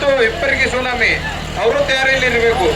ಮತ್ತು ಇಬ್ಬರಿಗೆ ಸುನಾಮಿ. ಅವರು ತಯಾರಿಯಲ್ಲಿರಬೇಕು.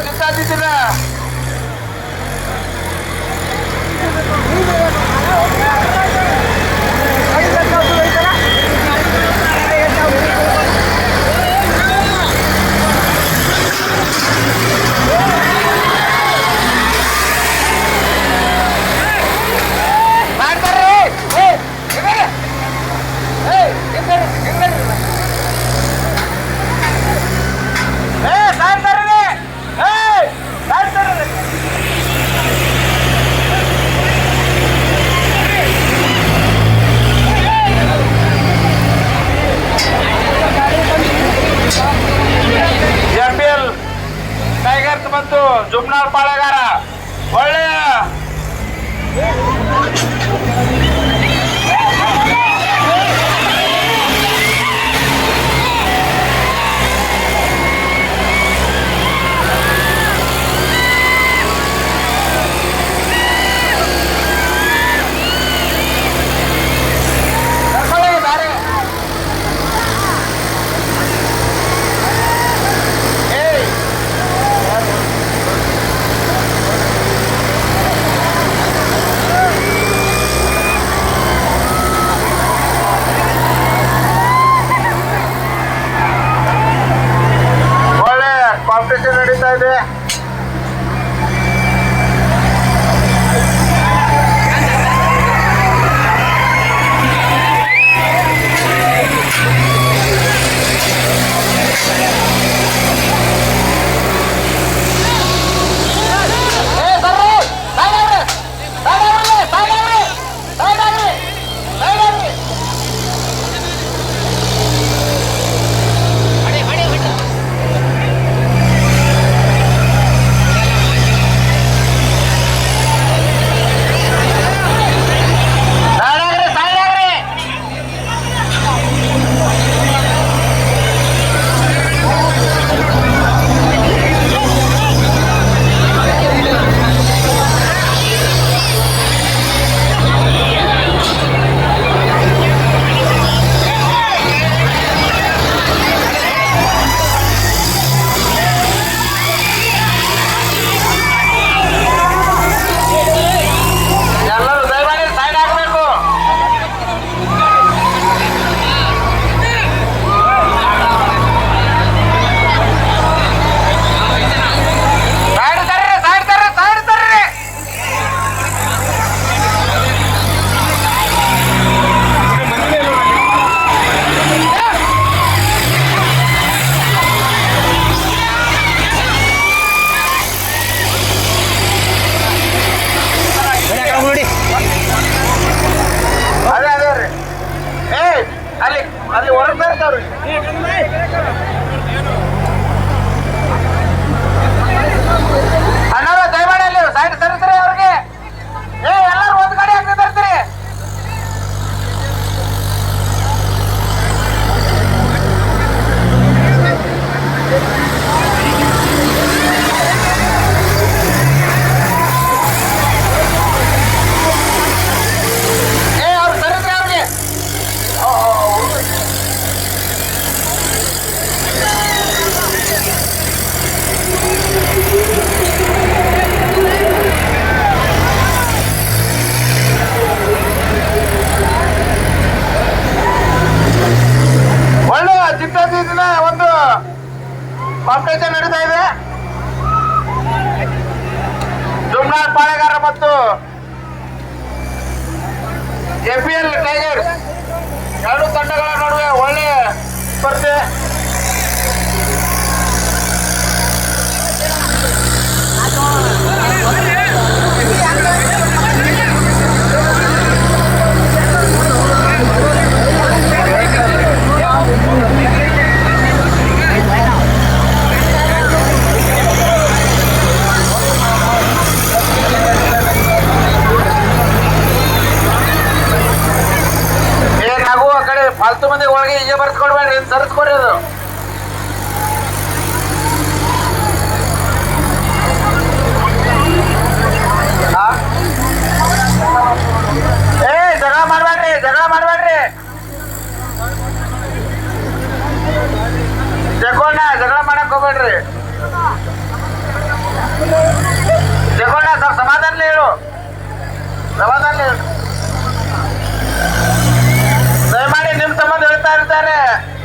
Dito, dito na. ಬಂತು ಜುಮ್ನಾರ್ ಪಾಳೆಗಾರ. ಒಳ್ಳೆಯ.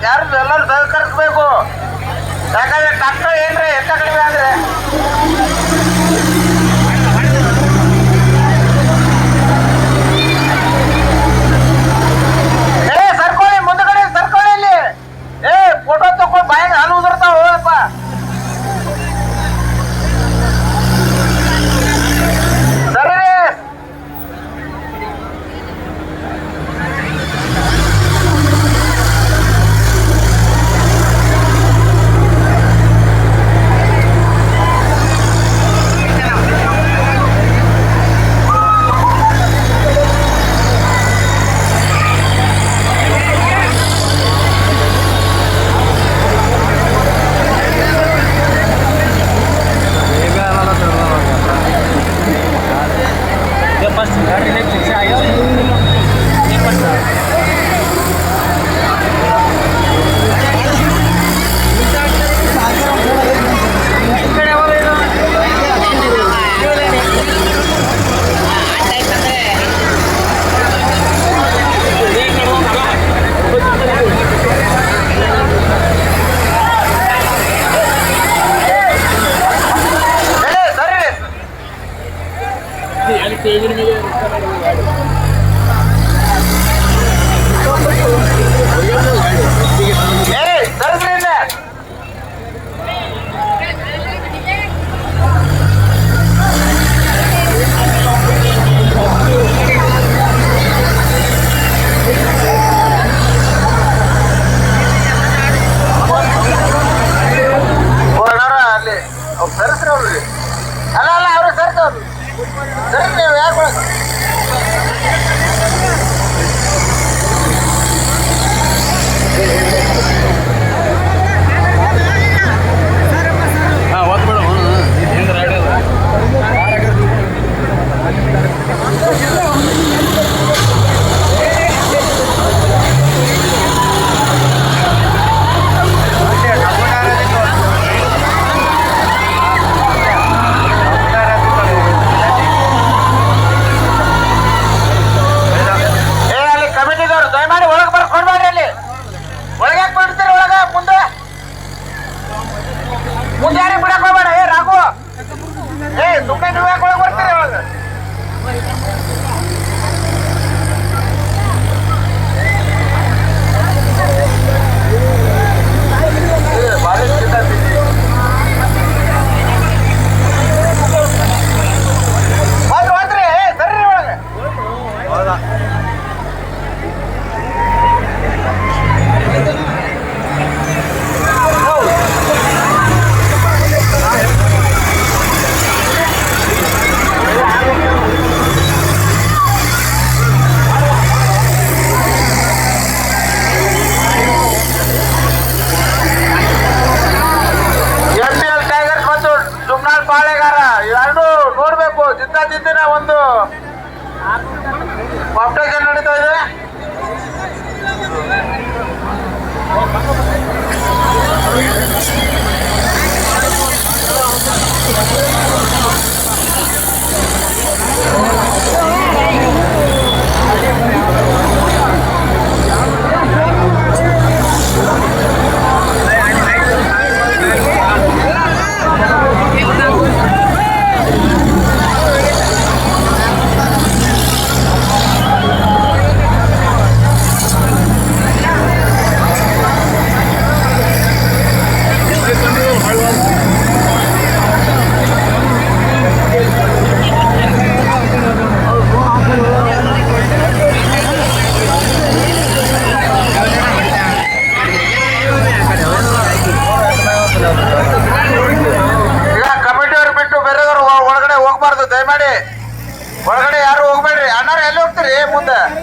ಯಾರು ಎಲ್ಲರೂ ಸಹಕರಿಸಬೇಕು? ಯಾಕಂದ್ರೆ ಟ್ರಾಕ್ಟರ್ ಏನ್ರಿ ಎತ್ತ ಕಡಿಮೆ ಆದ್ರೆ? ಏ, ಸರ್ಕೊಳ್ಳಿ, ಮುಂದ್ಗಡೆ ಸರ್ಕೊಳ್ಳಿ ಅಲ್ಲಿ ಏ ಫೋಟೋ ತಕೊಂಡು ಬಾಯಿಗೆ ಹಾಲು ಉದುರ್ತಾವ, ಹೋಗಪ್ಪ.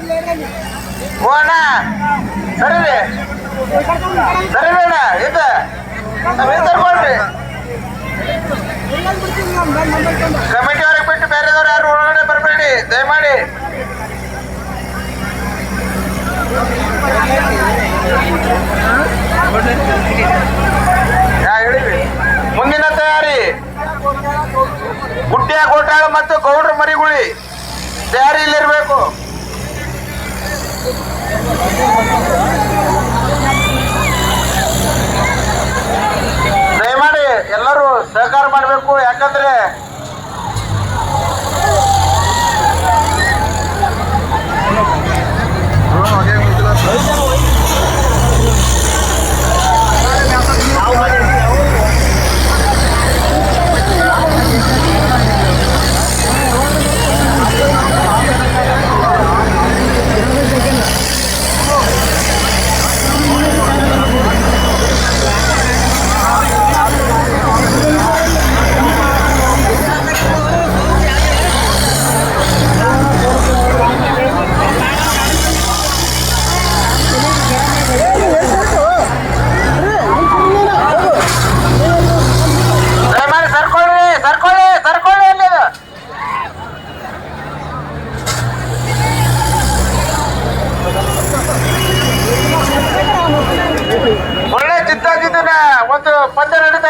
ಮುಂದೆ ಓ ಅಣ್ಣ ಸರಿ ಸರಿ ಅಣ್ಣ ಇದ್ದ ಕಮಿಟಿ ಅವ್ರಿಗೆ ಬಿಟ್ಟು ಬೇರೆದವ್ರು ಯಾರು ಒಳಗಡೆ ಬರಬೇಡಿ, ದಯಮಾಡಿ. ಮುಂದಿನ ತಯಾರಿ. ಗುಡ್ಡಿಯ ಗೋಟಾಳ ಮತ್ತು ಗೌಡ್ರ ಮರಿಗುಳಿ. ಇಲ್ಲಿರ್ಬೇಕು ದಯಮಾಡಿ ಎಲ್ಲರೂ ಸಹಕಾರ ಮಾಡಬೇಕು ಯಾಕಂದ್ರೆ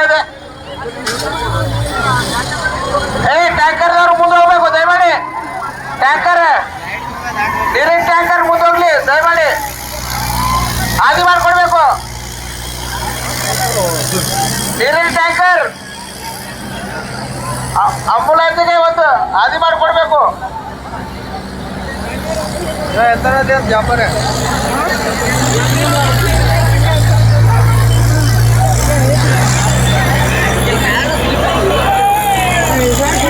ಇದೆ. ಏ ಟ್ಯಾಂಕರ್ದವ್ರು ಮುಂದೆ ಹೋಗ್ಬೇಕು ದಯಮಾಡಿ. ಟ್ಯಾಂಕರ್ ನೀರಿನ ಟ್ಯಾಂಕರ್ ಮುಂದೆ ಹೋಗ್ಲಿ ದಯಮಾಡಿ. ಆದಿ ಮಾಡ್ಕೊಡ್ಬೇಕು. ನೀರಿನ ಟ್ಯಾಂಕರ್ ಅಂಬುಲೆನ್ಸ್ಗೆ ಒಂದು ಹಾದಿ ಮಾಡಿಕೊಡ್ಬೇಕು. ಜಾಪರೆ ಹಾದಿ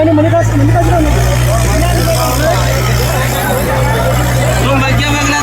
కానీ మన కాసు మన కాసు మధ్య మగ్న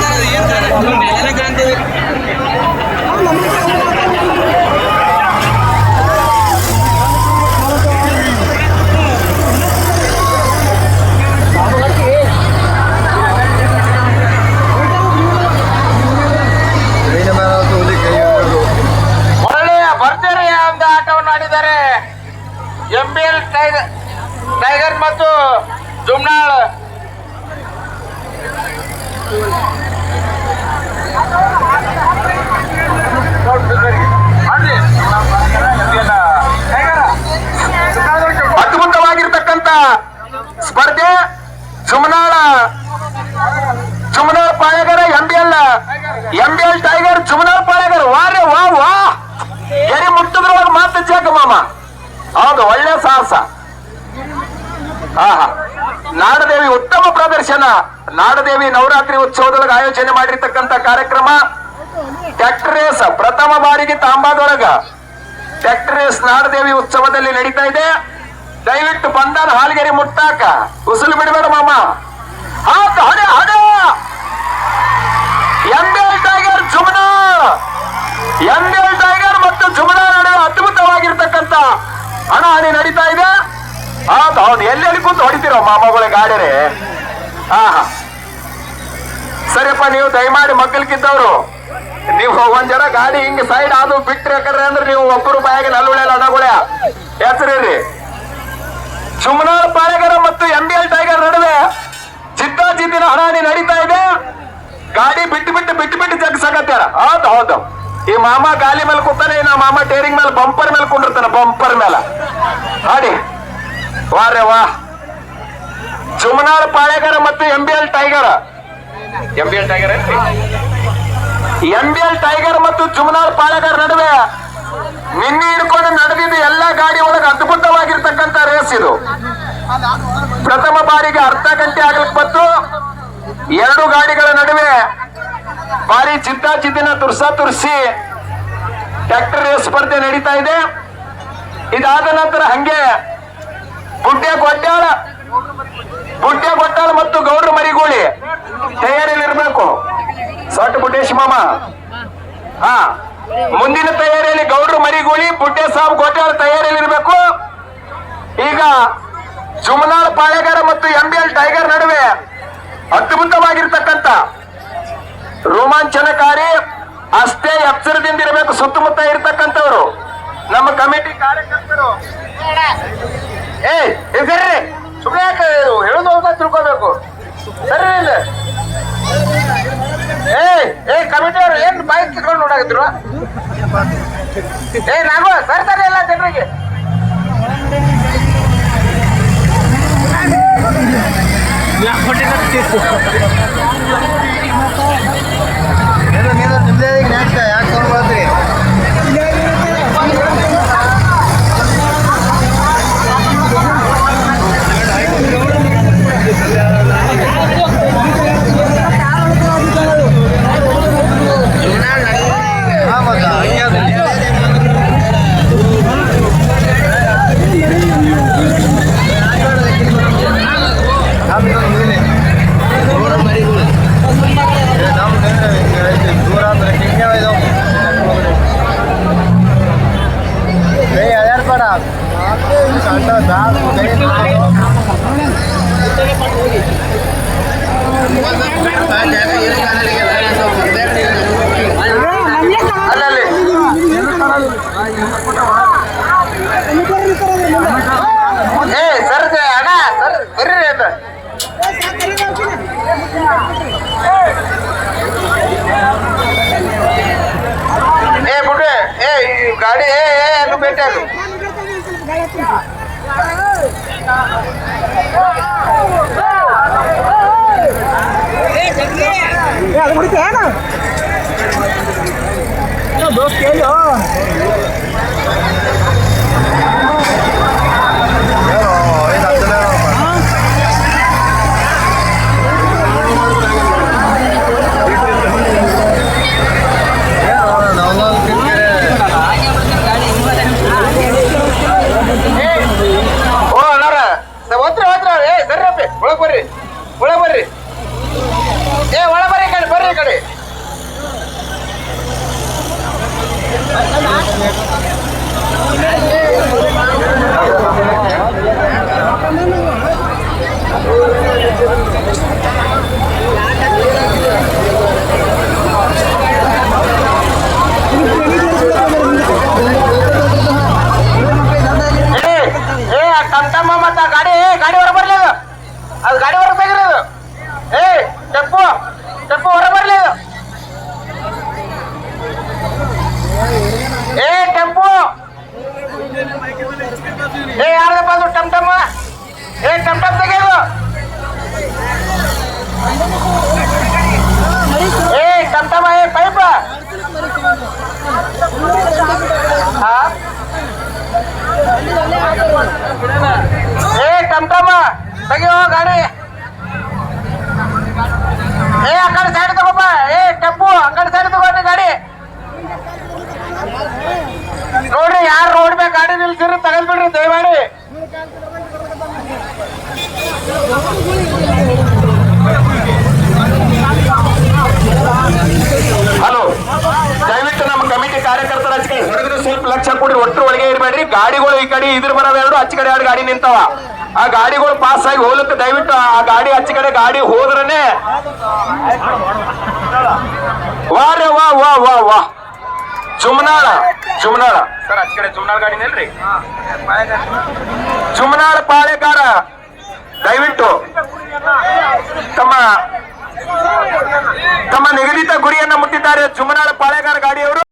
ಆಹಾ ನಾಡದೇವಿ ಉತ್ತಮ ಪ್ರದರ್ಶನ. ನಾಡದೇವಿ ನವರಾತ್ರಿ ಉತ್ಸವದೊಳಗೆ ಆಯೋಜನೆ ಮಾಡಿರ್ತಕ್ಕಂತ ಕಾರ್ಯಕ್ರಮ ಟ್ಯಾಕ್ಟರ್ ರೇಸ್ ಪ್ರಥಮ ಬಾರಿಗೆ ತಾಂಬಾದೊಳಗ. ಟ್ಯಾಕ್ಟರ್ ರೇಸ್ ನಾಡದೇವಿ ಉತ್ಸವದಲ್ಲಿ ನಡೀತಾ ಇದೆ. ದಯವಿಟ್ಟು ಬಂದಾನ ಹಾಲ್ಗೆರೆ ಮುಟ್ಟಾಕ. ಉಸುಲು ಬಿಡಬೇಡ ಮಾಮ. ಹಾಕ ಹಡೆ ಹಡೆ. MBL tiger Jumana. ML tiger ಮತ್ತು ಜುಮನಾ ನಡುವೆ ಅದ್ಭುತವಾಗಿರ್ತಕ್ಕಂಥ ಹಣಾಹಣಿ ನಡೀತಾ ಇದೆ. ಹೌದು ಹೌದು. ಎಲ್ಲೆಲ್ಲಿ ಕೂತು ಹೊಡಿತೀರೋ ಮಾಮಗಳೇ ಗಾಡಿರಿ ಹಾ ಹಾ. ಸರಿಯಪ್ಪ, ನೀವು ದಯಮಾಡಿ ಮಗ್ಗಲ್ಕಿದ್ದವ್ರು ನೀವು ಒಂದ್ ಜನ ಗಾಡಿ ಹಿಂಗೆ ಸೈಡ್ ಅದು ಬಿಟ್ರಿ ಯಾಕಂದ್ರೆ ಅಂದ್ರೆ ನೀವು ಒಬ್ಬರು ಬಾಯಾಗ ನಲ್ಲುಳೆ ಅಣ್ಣಗುಳೆ ಹೆಸರಿರಿ ಚುಮನಾಳ್ ಪಾಳೆಗರ ಮತ್ತು ಎಂ ಬಿ ಎಲ್ ಟೈಗರ್ ನಡುವೆ ಜಿದ್ದಾಜಿದ್ದಿನ ಹಣಾಣಿ ನಡೀತಾ ಇದೆ. ಗಾಡಿ ಬಿಟ್ಟು ಬಿಟ್ಟು ಬಿಟ್ಟು ಬಿಟ್ಟು ಜಗ್ಸಕತ್ಯಾರ ಹೌದು ಹೌದು. ಈ ಮಾಮ ಗಾಲಿ ಮೇಲೆ ಕೂತಾನೆ ನಾ ಮಾಮ ಟೇರಿಂಗ್ ಮೇಲೆ ಬಂಪರ್ ಮೇಲೆ ಕುಂಡಿರ್ತಾನೆ ಬಂಪರ್ ಮೇಲೆ. ಹಾಡಿ ವಾರೆ ವಾ. ಜುಮ್ನಾರ್ ಪಾಳೆಗರ ಮತ್ತು M B L tiger M B L tiger M B L tiger ಮತ್ತು ಜುಮ್ನಾರ್ ಪಾಳೆಗರ್ ನಡುವೆ ನಿನ್ನೆ ಹಿಡ್ಕೊಂಡು ನಡೆದಿದ್ದ ಎಲ್ಲ ಗಾಡಿ ಒಳಗೆ ಅದ್ಭುತವಾಗಿರ್ತಕ್ಕಂಥ ರೇಸ್ ಇದು. ಪ್ರಥಮ ಬಾರಿಗೆ ಅರ್ಧ ಗಂಟೆ ಆಗಲಿಕ್ಕೆ ಬಂತು. ಎರಡು ಗಾಡಿಗಳ ನಡುವೆ ಭಾರಿ ಚಿತ್ತಾಚಿತ್ತಿನ ತುರ್ಸಾ ತುರ್ಸಿ ಟ್ರ್ಯಾಕ್ಟರ್ ರೇಸ್ ಸ್ಪರ್ಧೆ ನಡೀತಾ ಇದೆ. ಇದಾದ ನಂತರ ಹಂಗೆ ಬುಡ್ಡೆ ಗೊಡ್ಡಾಳ ಬುಡ್ಡೆ ಗೊಟ್ಟಾಳ ಮತ್ತು ಗೌಡ್ರ ಮರಿಗೋಳಿ. ತಯಾರಿಯಲ್ಲಿ ಇರಬೇಕು. ಸೊಟ್ಟ ಬುಡ್ಡೇಶ್ ಮಾಮ. ಹಾ. ಮುಂದಿನ ತಯಾರಿಯಲ್ಲಿ ಗೌಡ್ರು ಮರಿಗೋಳಿ, ಬುಡ್ಡೆ ಸಾಬ್ ಗೊಟ್ಟಾಳ ತಯಾರಿಯಲ್ಲಿ ಇರಬೇಕು. ಈಗ ಜುಮನಾಳ್ ಪಾಳೆಗಾರ ಮತ್ತು ಎಂ ಬಿ ಎಲ್ ಟೈಗರ್ ನಡುವೆ ಅದ್ಭುತವಾಗಿರ್ತಕ್ಕಂಥ ರೋಮಾಂಚನಕಾರಿ, ಅಷ್ಟೇ ಎಚ್ಚರದಿಂದ ಇರಬೇಕು, ಸುತ್ತಮುತ್ತ ಇರ್ತಕ್ಕಂಥವ್ರು. ನಮ್ಮ ಕಮಿಟಿ ಕಾರ್ಯಕರ್ತರು. ಏ ಇದ್ರಿ ಸುಮ್ಮನೆ ಯಾಕೆ ಹೇಳೋದು ಅಂತ ತಿಳ್ಕೋಬೇಕು? ಸರಿ ಇಲ್ಲ ಏಯ್ ಏ ಕಮಿಟಿ ಏನ್ ಬೈಕ್ ಕಿತ್ಕೊಂಡು ನೋಡಾಕತ್ರು ಏ ನಾಗು ಸರಿ ಎಲ್ಲ ಜನರಿಗೆ. ಏ, ಅದ್ಯಾರ್ ಬೇಡ. ಸಣ್ಣ ದಾಸು, ಕೈ ಅಲ್ಲಲ್ಲಿ ಏ ಸರ್ ಅಣ್ಣ ಸರ್ ಬರ್ರಿ ಅಂತ ಏ ಬಿಡ್ರಿ ಏ ಈ ಗಾಡಿ ಏ ಏ ಅನ್ನು ಭೇಟಿ ಆಗು ಅದು ಮುಡಿತೆ ಏನು ದೋಸ್ತ್ ಕೇಳು ಏನೋ, ಇದು ಹತ್ತನೇ ನೋಡಪ್ಪ. ಏನೋ, ನಾವೊಂದು ಕಿರಿಕಿರಿ. ಓ ಅಣ್ಣಾರ ಒತ್ರ ಒತ್ರ ಏ ಸರ್ರಪ್ಪಿ ಒಳಗ್ ಬರ್ರಿ ಒಳಗ್ ಬರ್ರಿ ಏ ಒಳಗ್ ಬರ್ರಿ ಈ ಕಡೆ ಬರ್ರಿ ಈ ಕಡೆ ಏ ಏ ಆ ಟಮ್ ಟಮ್ ಮತ್ತ ಆ ಗಾಡಿ ಏ ಗಾಡಿ ಹೊರ ಬರ್ಲಿ ಅದು ಅದು ಗಾಡಿ ಹೊರ ತೆಗಿರಿ ಅದು ಏ ಟೆಪ್ಪು ಟೆಪ್ಪು ಹೊರ ಬರ್ಲಿ ಅದು ಏ ಟೆಂಪು ಏ ಯಾರದಪ್ಪ ಅದು ಟಮ್ ಟಮ್ ಏ ಟಮ್ ಟಮ್ ತೆಗೆಯೋದು ಏ ಟಮ್ ಟಮ್ ಏ ಪೈಪ ಹಾ ಏ ಟಮ್ ಟಮ್ ತೆಗಿಯೋ ಗಾಡಿ ಏ ಆ ಕಡೆ ಸೈಡ್ ತಗೋಪ್ಪ ಏ ಟೆಂಪು ಆ ಕಡೆ ಸೈಡ್ ತಗೋರಿ ಗಾಡಿ ನೋಡ್ರಿ ಯಾರು ರೋಡ್ ನಿಲ್ಸಿರಿ ತಗದ್ಬಿಡ್ರಿ ದಯಮಾಡಿ. ಹಲೋ, ದಯವಿಟ್ಟು ನಮ್ಮ ಕಮಿಟಿ ಕಾರ್ಯಕರ್ತರ ಆಚೆ ಕಡೆ ಸ್ವಲ್ಪ ಲಕ್ಷ ಕೊಡ್ರಿ ಒಟ್ಟರು ಒಳಗೆ ಇರಬೇಡ್ರಿ. ಗಾಡಿಗಳು ಈ ಕಡೆ ಇದ್ರ ಬರೋವ್ ಎರಡು ಆಚೆ ಕಡೆ ಎರಡು ಗಾಡಿ ನಿಂತಾವ. ಆ ಗಾಡಿಗಳು ಪಾಸ್ ಆಗಿ ಹೋಲಕ್ಕೆ ದಯವಿಟ್ಟು ಆ ಗಾಡಿ ಆಚೆ ಕಡೆ ಗಾಡಿ ಹೋದ್ರನೆ. ವಾ ವಾ ವಾ ವಾ ವಾ ಚುಮ್ನಾಳ ಚುಮ್ನಾಳ ಸರ್ ಅಚ್ಚ ಕಡೆ ಚುಮ್ನಾಳ ಗಾಡಿ ನಿಲ್ರಿ ಚುಮ್ನಾಳ ಪಾಳೆಗಾರ. ದಯವಿಟ್ಟು ತಮ್ಮ ತಮ್ಮ ನಿಗದಿತ ಗುರಿಯನ್ನ ಮುಟ್ಟಿದ್ದಾರೆ ಚುಮ್ನಾಳ ಪಾಳೆಗಾರ ಗಾಡಿಯವರು.